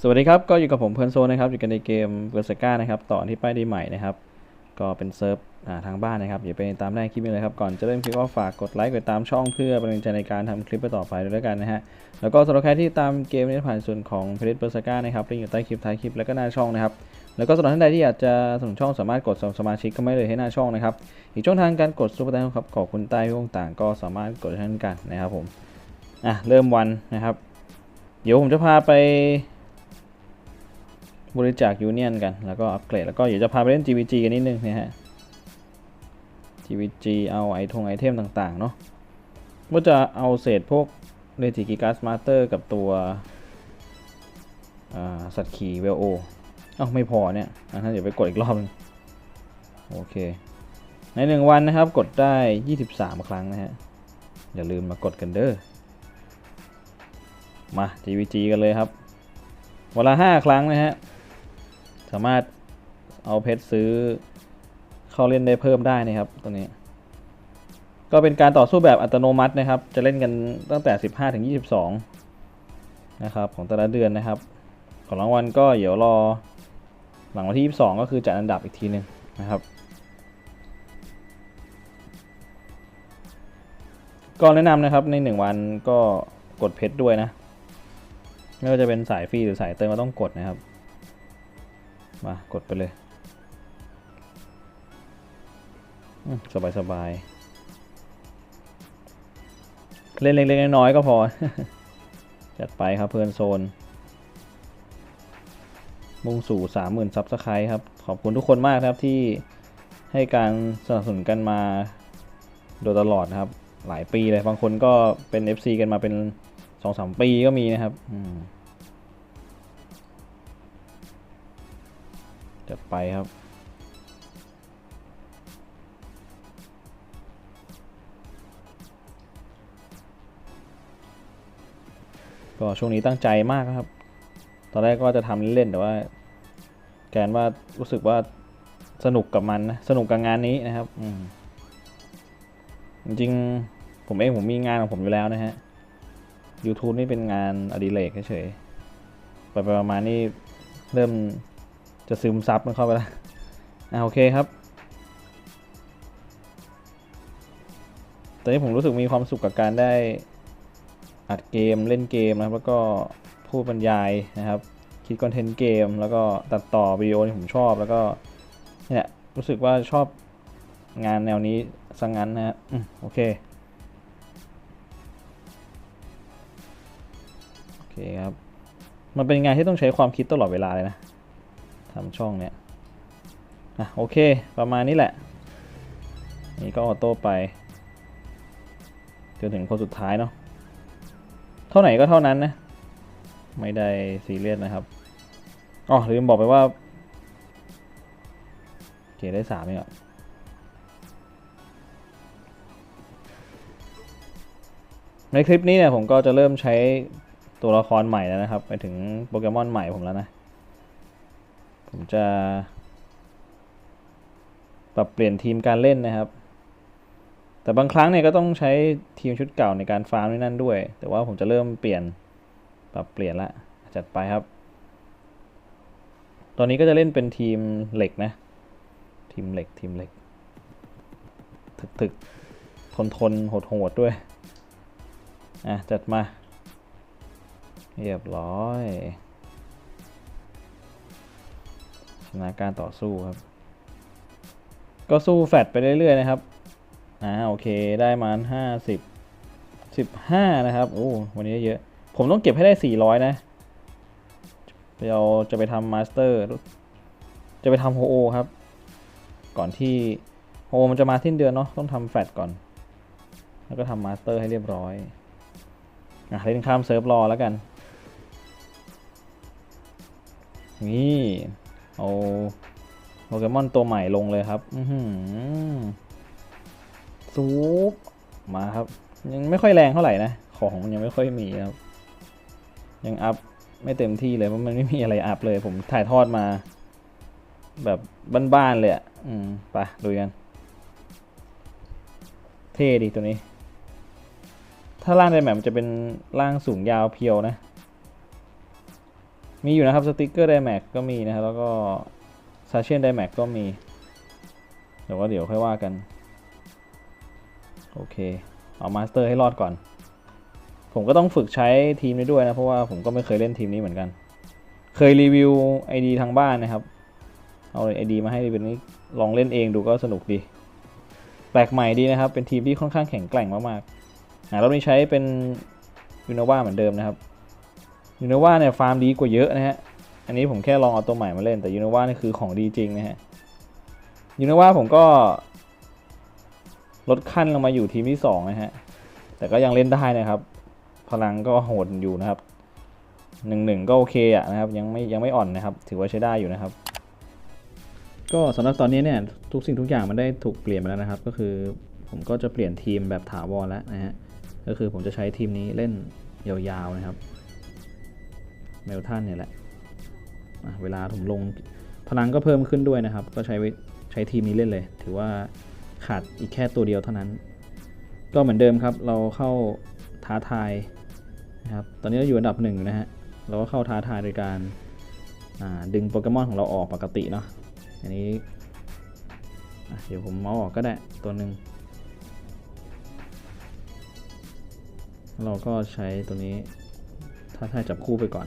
สวัสดีครับ ก็อยู่กับผมเพื่อนโซนนะครับ อยู่กันในเกมเบอร์สก้านะครับ ต่อที่ป้ายดีใหม่นะครับ ก็เป็นเซิร์ฟทางบ้านนะครับอย่าไปตามได้คลิปนี้เลยครับ ก่อนจะเริ่มคลิปก็ฝากกดไลค์กดตามช่องเพื่อเป็นกำลังใจในการทำคลิปต่อไปด้วยแล้วกันนะฮะ แล้วก็สำหรับใครที่ตามเกมนี้ผ่านส่วนของเพจเบอร์สก้านะครับลิงก์อยู่ใต้คลิปท้ายคลิปแล้วก็หน้าช่องนะครับ แล้วก็สำหรับท่านใดที่อยากจะสนับสนุนช่องสามารถกดสมัครสมาชิกก็ไม่เลยให้หน้าช่องนะครับ อีกช่องทางการกดซุปเปอร์แตงครับขอบคุณใต้ช่องต่างก็สามารถกดเช่นกันนะครับผมอะเริ่มวันนะครับ เดี๋ยวผมจะพาไป บริจาคยูเนียนกัน แล้วก็อัปเกรด แล้วก็เดี๋ยวจะพาไปเล่น GVG กันนิดนึงนะฮะ GVG เอาไอทงไอเทมต่างๆ เนาะว่าจะเอาเศษพวกเรติกิกัสมาสเตอร์กับตัวสัตว์ขี่เวลโอเอ้าไม่พอเนี่ยอะงั้นเดี๋ยวไปกดอีกรอบนึงโอเค ในหนึ่งวันนะครับ กดได้ 23 ครั้งนะฮะ อย่าลืมมากดกันเด้อ มา GVG กันเลยครับวันละ5ครั้งนะฮะามารถเอาเพชรซื้อเข้าเล่นได้เพิ่มได้นะครับตัวนี้ ก็เป็นการต่อสู้แบบอัตโนมัตินะครับ จะเล่นกันตั้งแต่ 15ถึง22 นะครับของแต่ละเดือนนะครับ ของรางวัลก็เดี๋ยวรอหลังวันที่ 22 ก็คือจัดอันดับอีกทีหนึ่งนะครับก็แนะนำนะครับใน 1 วันก็กดเพชรด้วยนะ ไม่ว่าจะเป็นสายฟรีหรือสายเติมก็ต้องกดนะครับ มากดไปเลยสบายสบายๆเล่นเล็กๆน้อยๆก็พอ จัดไปครับ เพื่อนโซน มุ่งสู่สามหมื่นซับสไครต์ครับ ขอบคุณทุกคนมากครับที่ให้การสนับสนุนกันมาโดยตลอดนะครับ หลายปีเลย บางคนก็เป็น FC กันมาเป็นสองสามปีก็มีนะครับ จัดไปครับ ก็ช่วงนี้ตั้งใจมากครับ ตอนแรกก็จะทำเล่นๆแต่ว่า แกนว่ารู้สึกว่าสนุกกับมันนะสนุกกับงานนี้นะครับอืมจริงๆผมเองผมมีงานของผมอยู่แล้วนะฮะ YouTube นี่เป็นงานอดิเรกเฉยๆไปประมาณนี้เริ่ม จะซึมซับมันเข้าไปแล้วอ่าโอเคครับตอนนี้ผมรู้สึกมีความสุขกับการได้อัดเกมเล่นเกมนะครับ แล้วก็พูดบรรยายนะครับ คิดคอนเทนต์เกม แล้วก็ตัดต่อวิดีโอที่ผมชอบแล้วก็เนี่ยรู้สึกว่าชอบงานแนวนี้สังงั้นนะฮะอืมโอเคโอเคครับ มันเป็นงานที่ต้องใช้ความคิดตลอดเวลาเลยนะ ทำช่องเนี้ยอะโอเคประมาณนี้แหละ นี่ก็ออโต้ไปจนถึงคนสุดท้ายเนาะเท่าไหร่ก็เท่านั้นนะ ไม่ได้ซีเรียสนะครับอ๋อลืมบอกไปว่าโอเคได้สามเองอะในคลิปนี้เนี่ยผมก็จะเริ่มใช้ตัวละครใหม่แล้วนะครับ ไปถึงโปเกมอนใหม่ผมแล้วนะ ผมจะ ปรับเปลี่ยนทีมการเล่นนะครับ แต่บางครั้งเนี่ยก็ต้องใช้ทีมชุดเก่าในการฟาร์มนี่นั่นด้วย แต่ว่าผมจะเริ่มเปลี่ยนปรับเปลี่ยนละจัดไปครับ ตอนนี้ก็จะเล่นเป็นทีมเหล็กนะ ทีมเหล็กทีมเหล็ก ถึกถึกทนทนโหดโหดด้วย อะ จัดมา เรียบร้อย ชนะการต่อสู้ครับ ก็สู้แฟดไปเรื่อยๆนะครับอ่าโอเคได้มาห้าสิบสิบห้านะครับโอ้วันนี้เยอะ ผมต้องเก็บให้ได้สี่ร้อยนะเอาจะไปทำมาสเตอร์ จะไปทำโฮโอครับ ก่อนที่โฮโอมันจะมาทิ้นเดือนเนาะต้องทำแฟดก่อน แล้วก็ทำมาสเตอร์ให้เรียบร้อยอะเล่นข้ามเซิร์ฟรอแล้วกัน นี่ เอาโปเกมอนตัวใหม่ลงเลยครับ อืซูปมาครับ ยังไม่ค่อยแรงเท่าไหร่นะ ของมันยังไม่ค่อยมีครับ ยังอัพไม่เต็มที่เลยเพราะมันไม่มีอะไรอัพเลย ผมถ่ายทอดมา แบบบ้านๆเลยอะ อืมไปดูกัน เท่ดีตัวนี้ ถ้าล่างในแมปมันจะเป็นล่างสูงยาวเพียวนะ มีอยู่นะครับสติกเกอร์ไดแม็กก็มีนะครับแล้วก็ซาเชนไดแม็กก็มีเดี๋ยวว่าเดี๋ยวค่อยว่ากัน โอเค เอามาสเตอร์ให้รอดก่อน ผมก็ต้องฝึกใช้ทีมนี้ด้วยนะ เพราะว่าผมก็ไม่เคยเล่นทีมนี้เหมือนกัน เคยรีวิว ID ทางบ้านนะครับ เอาไอดีมาให้รีวิวนี้ลองเล่นเองดูก็สนุกดี แปลกใหม่ดีนะครับ เป็นทีมที่ค่อนข้างแข็งแกร่งมากๆอ่ารอบนี้ใช้เป็นยูโนวาเหมือนเดิมนะครับ ยูโนวาเนี่ยฟาร์มดีกว่าเยอะนะฮะ อันนี้ผมแค่ลองเอาตัวใหม่มาเล่นแต่ยูโนวานี่คือของดีจริงนะฮะยูโนวาผมก็ ลดขั้นลงมาอยู่ทีมที่สองนะฮะ แต่ก็ยังเล่นได้นะครับ พลังก็โหดอยู่นะครับหนึ่งหนึ่งก็โอเคอะนะครับยังไม่ยังไม่อ่อนนะครับ ถือว่าใช้ได้อยู่นะครับ ก็สำหรับตอนนี้เนี่ยทุกสิ่งทุกอย่างมันได้ถูกเปลี่ยนไปแล้วนะครับ ก็คือผมก็จะเปลี่ยนทีมแบบถาวรแล้วนะฮะก็คือผมจะใช้ทีมนี้เล่นยาวๆนะครับ เมลทันเนี่ยแหละเวลาผมลงพลังก็เพิ่มขึ้นด้วยนะครับ ก็ใช้ใช้ทีมนี้เล่นเลย ถือว่าขาดอีกแค่ตัวเดียวเท่านั้น ก็เหมือนเดิมครับ เราเข้าท้าทายนะครับ ตอนนี้เราอยู่อันดับหนึ่งนะฮะ เราก็เข้าท้าทายโดยการดึงโปเกมอนของเราออกปกติเนาะ อันนี้เดี๋ยวผมเมาส์ออกก็ได้ตัวหนึ่งเราก็ใช้ตัวนี้ท้าทายจับคู่ไปก่อน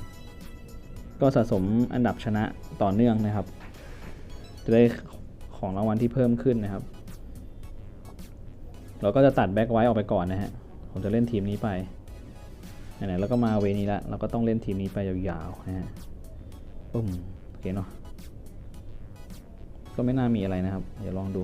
ก็สะสมอันดับชนะต่อเนื่องนะครับ จะได้ของรางวัลที่เพิ่มขึ้นนะครับ เราก็จะตัดแบ็กไว้ออกไปก่อนนะฮะ ผมจะเล่นทีมนี้ไปไหนๆแล้วก็มาเวนี้ละเราก็ต้องเล่นทีมนี้ไปยาวๆนะฮะปุ้มโอเคเนาะก็ไม่น่ามีอะไรนะครับ เดี๋ยวลองดู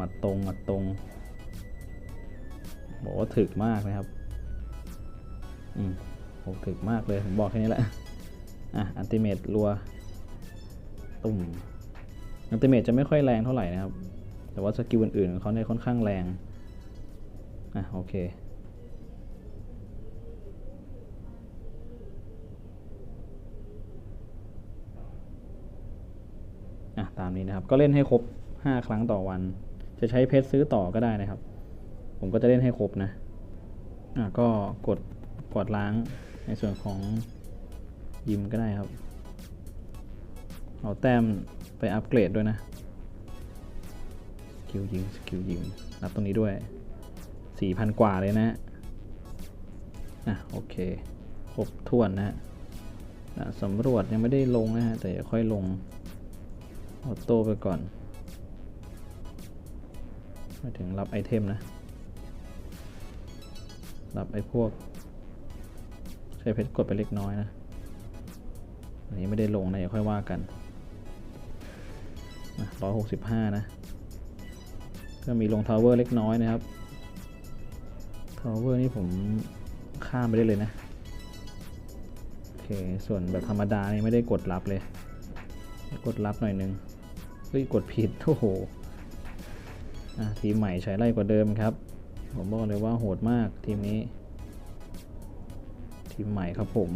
มาตรงมาตรง บอกว่าถึกมากนะครับ อืมโหถึกมากเลย ผมบอกแค่นี้แหละ อะ อันติเมตรัว ตุ่ม อันติเมตจะไม่ค่อยแรงเท่าไหร่นะครับ แต่ว่าสกิลอื่นๆของเขาเนี่ยค่อนข้างแรง อะ โอเคอะตามนี้นะครับ ก็เล่นให้ครบ 5 ครั้งต่อวัน จะใช้เพชรซื้อต่อก็ได้นะครับ ผมก็จะเล่นให้ครบนะอะก็กดกดล้างในส่วนของยิมก็ได้ครับ เอาแต้มไปอัปเกรดด้วยนะสกิลยิงสกิลยิงนับตรงนี้ด้วย 4,000 กว่าเลยนะ อะ โอเค ครบถ้วนนะฮะสำรวจยังไม่ได้ลงนะฮะ แต่ค่อยลง ออโต้ไปก่อน มาถึงรับไอเทมนะ รับไอพวก ใช้เพชรกดไปเล็กน้อยนะอันนี้ไม่ได้ลงนะค่อยว่ากันร้อยหกสิบห้านะ ก็มีลงทาวเวอร์เล็กน้อยนะครับ ทาวเวอร์นี่ผมข้ามไปได้เลยนะ โอเค ส่วนแบบธรรมดานี่ไม่ได้กดรับเลย กดรับหน่อยนึงเฮ้ยกดผิด โอ้โห ทีมใหม่ใช้ไล่กว่าเดิมครับ ผมบอกเลยว่าโหดมากทีมนี้ ทีมใหม่ครับผม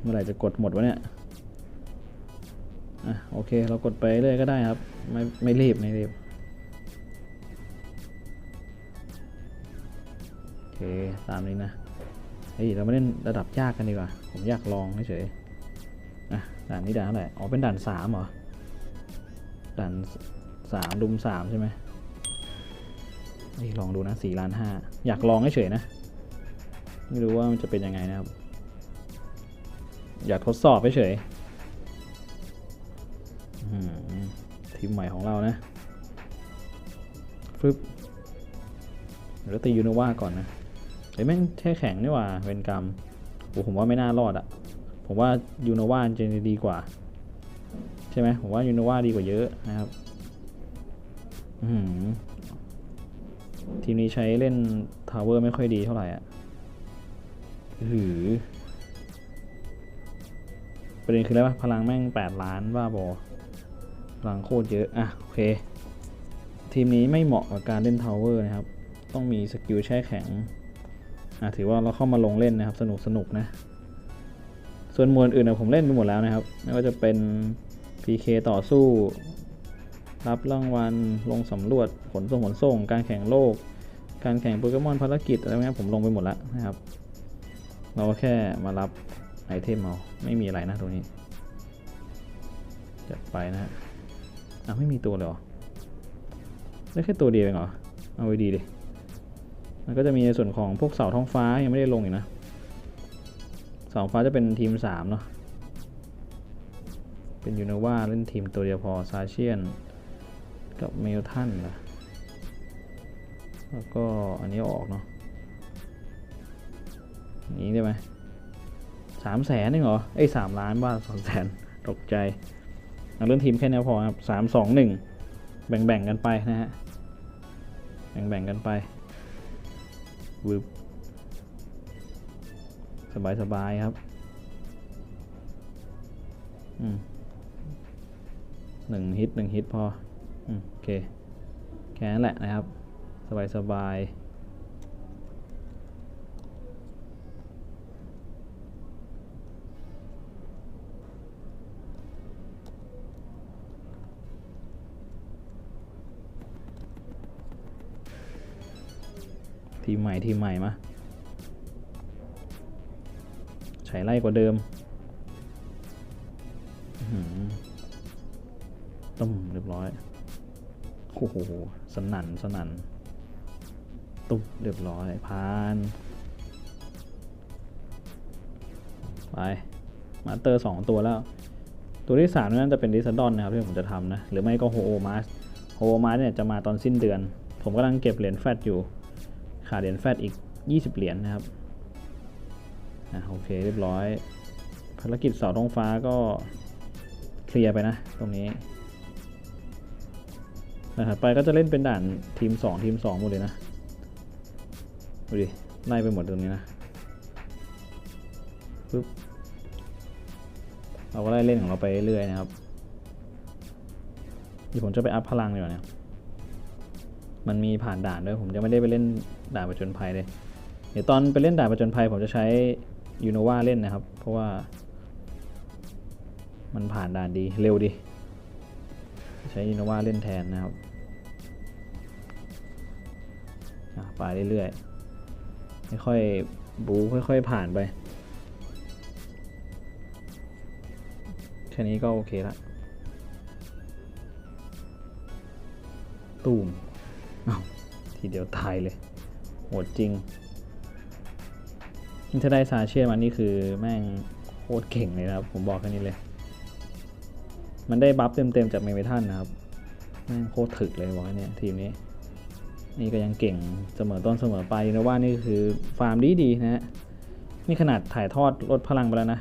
เมื่อไหร่จะกดหมดวะเนี่ยอะโอเคเรากดไปเรื่อยก็ได้ครับ ไม่ไม่รีบไม่รีบโอเค ตามนี้นะเฮ้ยเรามาเล่นระดับยากกันดีกว่า ผมอยากลองเฉยๆ ด่านนี้ด่านเท่าไหร่ อ๋อ เป็นด่านสามเหรอ ด่านสามดุมสามใช่ไหมเฮ้ยลองดูนะสี่ล้านห้าอยากลองเฉยนะ ไม่รู้ว่ามันจะเป็นยังไงนะครับ อยากทดสอบเฉยๆอื้อหือทีมใหม่ของเรานะฟึบเดี๋ยวตียูโนวาก่อนนะเฮ้ยแม่งแช่แข็งนี่ว่า เวนกรรมโอ้ผมว่าไม่น่ารอดอะ ผมว่ายูโนวาจะดีกว่า ใช่ไหมผมว่ายูโนวาดีกว่าเยอะนะครับทีมนี้ใช้เล่นทาวเวอร์ไม่ค่อยดีเท่าไหร่อะหือประเด็นคืออะไรวะพลังแม่ง 8 ล้านบ้าบอพลังโคตรเยอะ อะ โอเค ทีมนี้ไม่เหมาะกับการเล่นทาวเวอร์นะครับ ต้องมีสกิลแช่แข็ง อะ ถือว่าเราเข้ามาลงเล่นนะครับ สนุกสนุกนะ ส่วนมวดอื่นนะผมเล่นไปหมดแล้วนะครับ ไม่ว่าจะเป็น PK ต่อสู้ รับรางวัล ลงสำรวจขนส่งขนส่ง การแข่งโลก การแข่งโปเกมอนภารกิจอะไรพวกนี้ยผมลงไปหมดแล้วนะครับ เราก็แค่มารับไอเทมเอาไม่มีอะไรนะตรงนี้ จัดไปนะฮะอะไม่มีตัวเลยเหรอ ได้แค่ตัวเดียวเองเหรอ เอาไว้ดีดิมันก็จะมีในส่วนของพวกเสาท้องฟ้ายังไม่ได้ลงอีกนะ เสาฟ้าจะเป็นทีมสามเนาะ เป็นยูโนวาเล่นทีมตัวเดียวพอซาเชียน กับเมลทันนะแล้วก็อันนี้ออกเนาะอย่างนี้ได้ไหมสามแสนนี่เหรอ เอ้ยสามล้านบ้าสองแสนตกใจเอาเล่นทีมแค่นี้พอครับสามสองหนึ่งแบ่งๆกันไปนะฮะ แบ่งๆกันไปวึบ สบายสบายๆครับอืมหนึ่งฮิตหนึ่งฮิตพออืมโอเค แค่นั้นแหละนะครับ สบายสบายทีใหม่ทีใหม่มา ใช้ไล่กว่าเดิมต้มเรียบร้อย โอ้โห สนั่น สนั่น ตุ๊บเรียบร้อยผ่าน ไป มาเตอร์สองตัวแล้ว ตัวที่สามนั่นจะเป็นดิสดอนนะครับที่ผมจะทำนะ หรือไม่ก็โฮโอมาสโฮโอมาสเนี่ยจะมาตอนสิ้นเดือน ผมกำลังเก็บเหรียญแฟตอยู่ ขาดเหรียญแฟตอีก 20 เหรียญนะครับ อะโอเคเรียบร้อย ภารกิจเสาท้องฟ้าก็เคลียร์ไปนะ ตรงนี้นะถัดไปก็จะเล่นเป็นด่านทีม 2 ทีม 2 หมดเลยนะดูดิไล่ไปหมดตรงนี้นะปึ๊บเราก็ไล่เล่นของเราไปเรื่อยๆนะครับเดี๋ยวผมจะไปอัพพลังดีกว่าเนี่ยมันมีผ่านด่านด้วยผมจะไม่ได้ไปเล่นด่านประจนภัยเลย เดี๋ยวตอนไปเล่นด่านประจนภัยผมจะใช้ ยูโนวาเล่นนะครับ เพราะว่า มันผ่านด่านดีเร็วดี ใช้ยูโนวาเล่นแทนนะครับอะไปเรื่อยๆค่อยๆบูค่อยๆผ่านไป แค่นี้ก็โอเคละตูมอ้าวทีเดียวตายเลยโหดจริง นี่ถ้าได้ซาเชียมานี่คือแม่งโคตรเก่งเลยนะครับ ผมบอกแค่นี้เลย มันได้บัฟเต็มๆจากเมเมทันนะครับ แม่งโคตรถึกเลยบอกเนี่ยทีมนี้ นี่ก็ยังเก่งเสมอต้นเสมอปลายนะว่านี่คือฟาร์มดีดีนะฮะ นี่ขนาดถ่ายทอดลดพลังไปแล้วนะ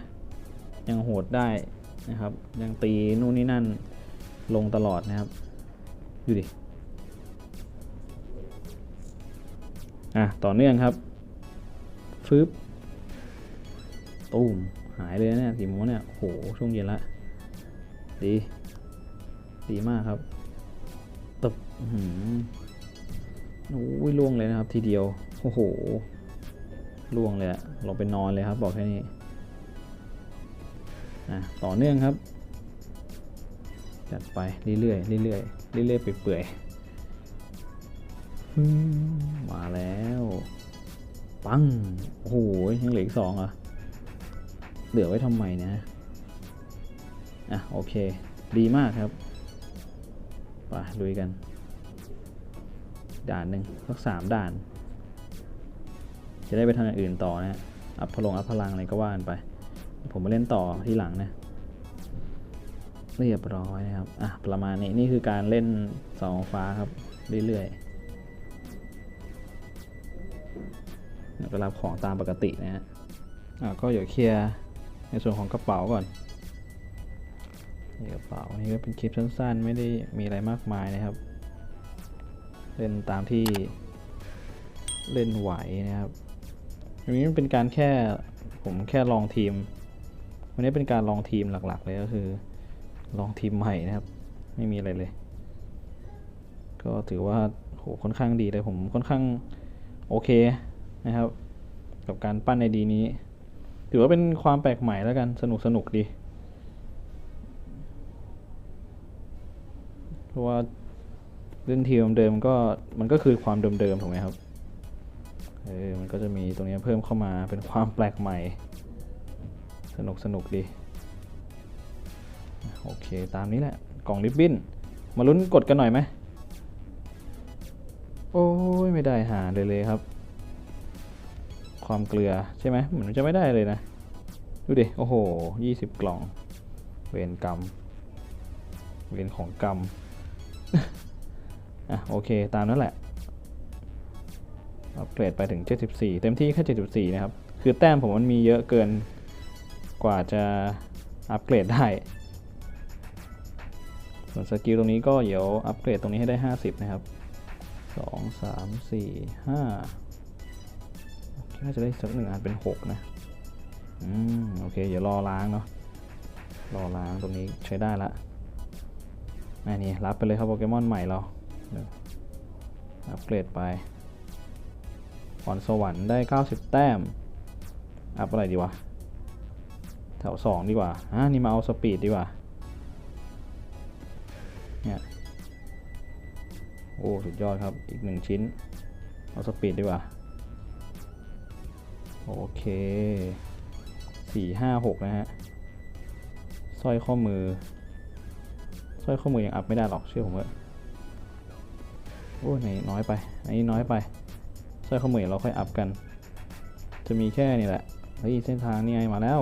ยังโหดได้นะครับ ยังตีนู่นนี่นั่นลงตลอดนะครับ ดูดิ อะ ต่อเนื่องครับฟึบ ตูมหายเลยนะเนี่ยสีม่วงเนี่ยโหช่วงเย็นละดีดีมากครับตบหือโอ้ยล่วงเลยนะครับ ทีเดียวโอ้โหล่วงเลยอะลงไปนอนเลยครับ บอกแค่นี้นะต่อเนื่องครับ จัดไปเรื่อยๆเรื่อยๆเรื่อยๆเปื่อยๆอืมมาแล้ว ปังโอ้โหยังเหลืออีกสองอะ เหลือไว้ทำไมนะ อะ โอเค ดีมากครับไปลุยกัน ด่านหนึ่งสักสามด่าน จะได้ไปทำอย่างอื่นต่อนะฮะอัพพลงอัพพลังอะไรก็ว่านไป ผมมาเล่นต่อที่หลังนะเรียบร้อยนะครับ อะ ประมาณนี้ นี่คือการเล่นสองฟ้าครับ เรื่อยๆแล้วก็รับของตามปกตินะฮะ อะ ก็เดี๋ยวเคลียร์ ในส่วนของกระเป๋าก่อนนี่กระเป๋านี่ก็เป็นคลิปสั้นๆ ไม่ได้มีอะไรมากมายนะครับ เล่นตามที่เล่นไหวนะครับอันนี้มันเป็นการแค่ผมแค่ลองทีม วันนี้เป็นการลองทีมหลักๆเลยก็คือ ลองทีมใหม่นะครับ ไม่มีอะไรเลย ก็ถือว่าโหค่อนข้างดีเลยผมค่อนข้างโอเคนะครับ กับการปั้นในดีนี้ ถือว่าเป็นความแปลกใหม่แล้วกันสนุกสนุกดีเพราะว่าเล่นทีมเดิมก็มันก็คือความเดิมๆถูกไหมครับเออมันก็จะมีตรงนี้เพิ่มเข้ามาเป็นความแปลกใหม่ สนุกสนุกดีโอเคตามนี้แหละกล่องริบบิ้นมาลุ้นกดกันหน่อยไหมโอ้ยไม่ได้หาเลยเลยครับ ความเกลือใช่ไหมเหมือนจะไม่ได้เลยนะ ดูดิ โอ้โหยี่สิบกล่อง เวรกรรม เวรของกรรม อะ โอเค ตามนั้นแหละ อัปเกรดไปถึง 74 เต็มที่แค่ 74 นะครับ คือแต้มผมมันมีเยอะเกินกว่าจะอัปเกรดได้ ส่วนสกิลตรงนี้ก็เดี๋ยวอัปเกรดตรงนี้ให้ได้ 50 นะครับ 2 3 4 5 น่าจะได้สักหนึ่งอันเป็น6นะอืมโอเค เดี๋ยวรอล้างเนาะรอล้างตรงนี้ใช้ได้ละอันนี้รับไปเลยครับโปเกมอนใหม่เราอัปเกรดไปพรสวรรค์ได้ 90 แต้ม อัพอะไรดีวะ แถว 2 ดีกว่าอ่านี่มาเอาสปีดดีกว่า เนี่ย โอ้ สุดยอดครับ อีกหนึ่งชิ้น เอาสปีดดีกว่า โอเคสี่ห้าหกนะฮะสร้อยข้อมือสร้อยข้อมือยังอัพไม่ได้หรอกเชื่อผมเถอะโอ้ไหนน้อยไปอันนี้น้อยไปสร้อยข้อมือเราค่อยอัพกัน จะมีแค่นี้แหละเฮ้ยเส้นทางนี่ไงมาแล้ว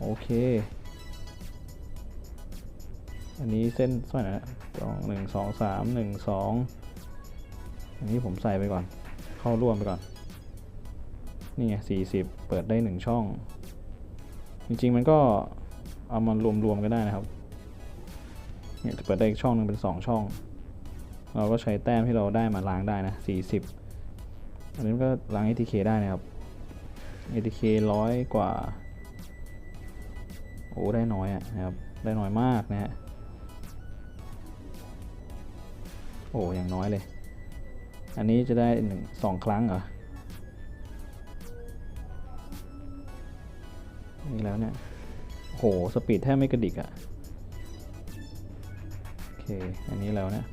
โอเค อันนี้เส้นสร้อยนะสองหนึ่งสองสามหนึ่งสองอันนี้ผมใส่ไปก่อน เข้าร่วมไปก่อน นี่ไงสี่สิบเปิดได้หนึ่งช่อง จริงๆ มันก็เอามารวมๆกันได้นะครับเนี่ยจะเปิดได้อีกช่องหนึ่งเป็นสองช่อง เราก็ใช้แต้มที่เราได้มาล้างได้นะ 40 อันนี้ก็ล้าง ATK ได้นะครับ ATK ร้อยกว่า โอ้ ได้น้อยอะนะครับ ได้น้อยมากนะฮะ โอ้อย่างน้อยเลย อันนี้จะได้หนึ่งสองครั้งเหรอ นี่แล้วเนี่ยโหสปีดแทบไม่กระดิกอะโอเคอันนี้แล้วเนี่ย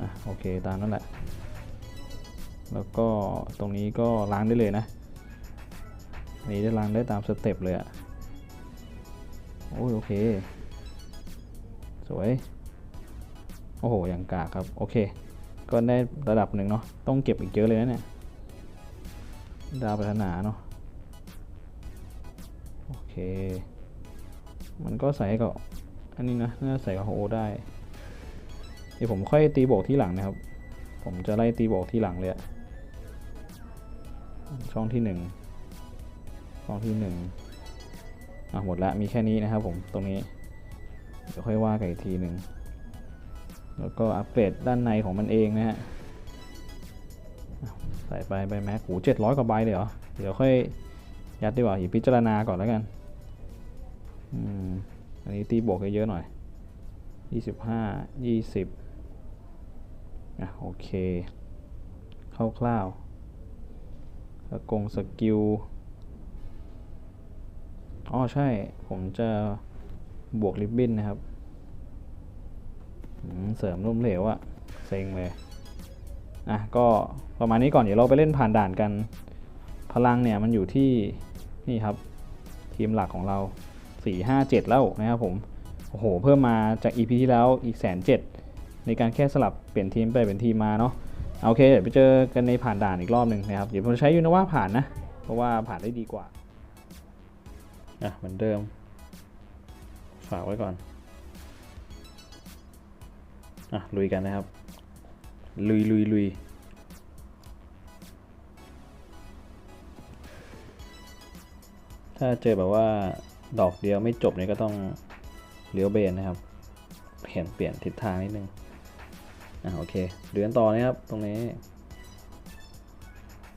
อะโอเคตามนั้นแหละ แล้วก็ตรงนี้ก็ล้างได้เลยนะอันนี้ได้ล้างได้ตามสเต็ปเลยอะโอ้ยโอเค สวย โอ้โหอย่างกากครับโอเค ก็ได้ระดับหนึ่งเนาะต้องเก็บอีกเยอะเลยนะเนี่ยดาวพัฒนาเนาะ มันก็ใส่กับอันนี้นะ น่าใส่กับโฮได้เดี๋ยวผมค่อยตีโบกที่หลังนะครับ ผมจะไล่ตีโบกที่หลังเลยช่องที่หนึ่งช่องที่หนึ่งอะหมดละมีแค่นี้นะครับผมตรงนี้ เดี๋ยวค่อยว่ากันอีกทีหนึ่งแล้วก็อัปเกรดด้านในของมันเองนะฮะใส่ไปใบแม็กหูเจ็ดร้อยกว่าใบเลยเหรอ เดี๋ยวค่อยยัดดีกว่าอย่าพิจารณาก่อนแล้วกัน อันนี้ตีบวกเยอะหน่อยยี่สิบห้ายี่สิบอะโอเคคร่าวๆสกงสกิลอ๋อใช่ ผมจะบวกริบบิ้นนะครับ เสริมร่มเหลวอะเซ็งเลย อะ ก็ประมาณนี้ก่อน เดี๋ยวเราไปเล่นผ่านด่านกัน พลังเนี่ยมันอยู่ที่นี่ครับ ทีมหลักของเรา 4 5 7 แล้วนะครับผม โอ้โห เพิ่มมาจาก EP ที่แล้วอีกแสนเจ็ดในการแค่สลับเปลี่ยนทีมไปเป็นทีมมาเนาะโอเค เดี๋ยวไปเจอกันในผ่านด่านอีกรอบหนึ่งนะครับ เดี๋ยวผมใช้ยูนว่าผ่านนะ เพราะว่าผ่านได้ดีกว่า อะ เหมือนเดิม ฝากไว้ก่อน อะ ลุยกันนะครับ ลุยลุยลุยถ้าเจอแบบว่า ดอกเดียวไม่จบเนี่ยก็ต้องเลี้ยวเบนนะครับเปลี่ยนเปลี่ยนทิศทางนิดนึงอะโอเคเดือนต่อนะครับตรงนี้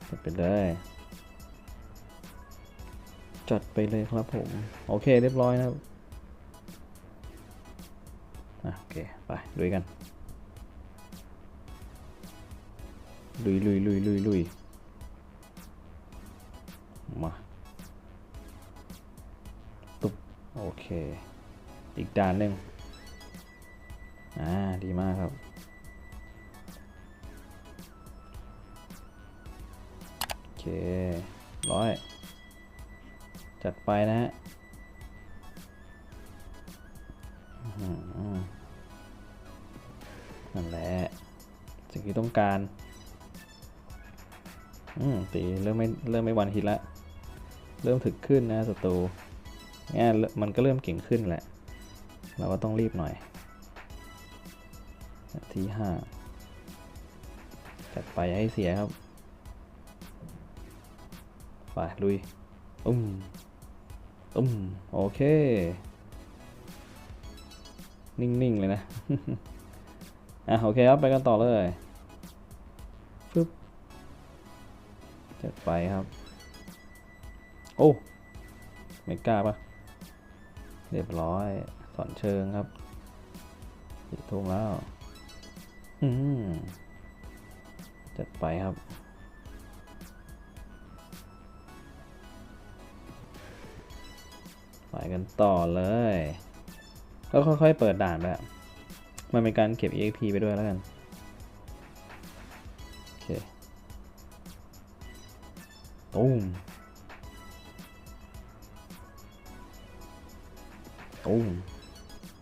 จัดไปเลยจัดไปเลยครับผม โอเคเรียบร้อยนะครับอะโอเค ไปลุยกัน ลุยลุยลุยลุยลุยมา โอเค อีกด่านหนึ่งอ่า ดีมากครับ โอเค ร้อย จัดไปนะฮะอื้อหือนั่นแหละ สิ่งที่ต้องการ อืมตีเริ่มไม่ เริ่มไม่วันฮิตละ เริ่มถึกขึ้นนะศัตรู เนี่ยมันก็เริ่มเก่งขึ้นแหละ เราก็ต้องรีบหน่อย ทีห้าจัดไปให้เสียครับไปลุยอุ้มอุ้มโอเค นิ่ง ๆ เลยนะ อะ โอเคครับ ไปกันต่อเลยฟึบจัดไปครับ โอ้ ไม่กล้าปะ เรียบร้อยสอนเชิงครับติดทุ่งแล้วอืมจัดไปครับไปกันต่อเลย ก็ค่อยๆเปิดด่านแบบมันเป็นการเก็บ EXP ไปด้วยแล้วกัน โอเคตูม ตูม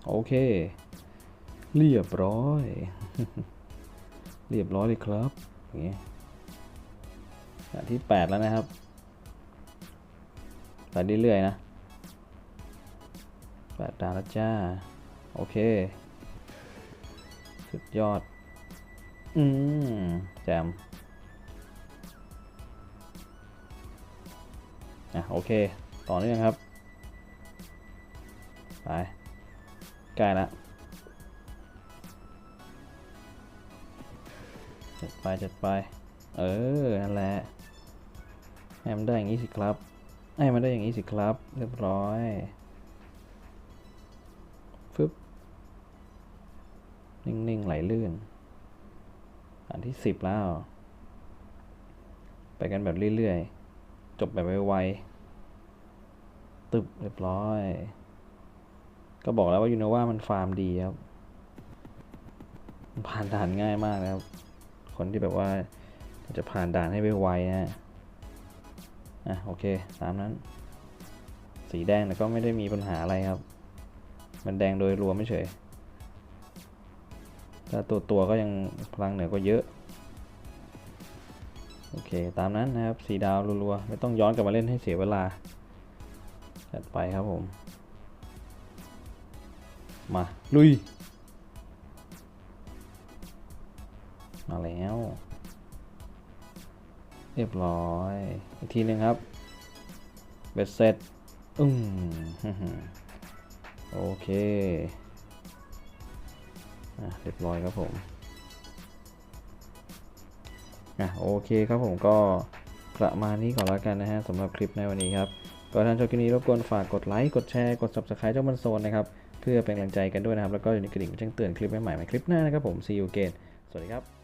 โอเค เรียบร้อย เรียบร้อยเลยครับอย่างงี้ด่ที่ 8 แล้วนะครับไปเรื่อยๆนะแปดดาวแล้วจ้า โอเค สุดยอด อืมแจมอะโอเค ต่อเนื่องครับ ไปใกล้ละจัดไปจัดไป เออ นั่นแหละให้มันได้อย่างนี้สิครับให้มันได้อย่างนี้สิครับ เรียบร้อยฟึบนิ่ง ๆ ไหลลื่น อันที่สิบแล้ว ไปกันแบบเรื่อย ๆ จบแบบไวๆตึบเรียบร้อย ก็บอกแล้วว่ายูโนว่ามันฟาร์มดีครับมันผ่านด่านง่ายมากนะครับ คนที่แบบว่าจะผ่านด่านให้ไวๆนะอะโอเคตามนั้น สีแดงแต่ก็ไม่ได้มีปัญหาอะไรครับ มันแดงโดยรวมไม่เฉยแต่ตัวตัวก็ยังพลังเหนือกว่าเยอะ โอเค ตามนั้นนะครับสีดาวรัวๆ ไม่ต้องย้อนกลับมาเล่นให้เสียเวลา จัดไปครับผม มา ลุย มาแล้ว เรียบร้อย อีกทีหนึ่งครับ เบ็ดเสร็จอืมโอเคอะเรียบร้อยครับผมอะโอเคครับผมก็ประมาณนี้ก่อนแล้วกันนะฮะสำหรับคลิปในวันนี้ครับ ก็ท่านชอบคลิปนี้รบกวนฝากกดไลค์ กดแชร์ กด subscribe เจ้ามันโซนนะครับเพื่อเป็นกำลังใจกันด้วยนะครับ แล้วก็อย่าลืมกระดิ่งแจ้งเตือนคลิปใหม่ๆในคลิปหน้านะครับผม see you again สวัสดีครับ